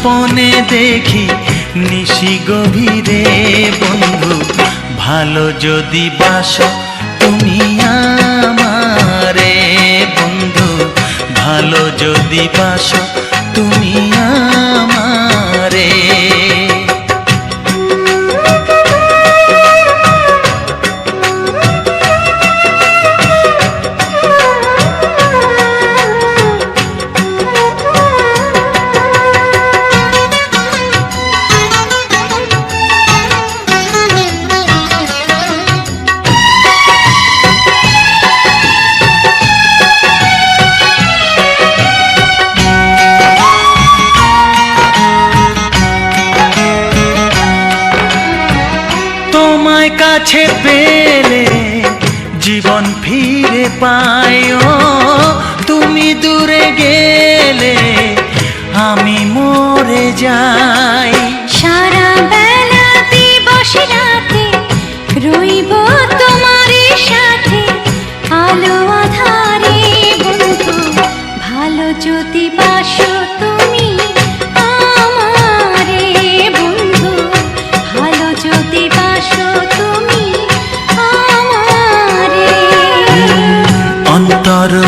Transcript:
স্বপনে দেখি নিশি গভীরে বন্ধু ভালো যদি বাসো তুমি আমারে বন্ধু ভালো যদি বাসো কাছে পেলে জীবন ফিরে পায় তুমি দূরে গেলে আমি মরে যাই।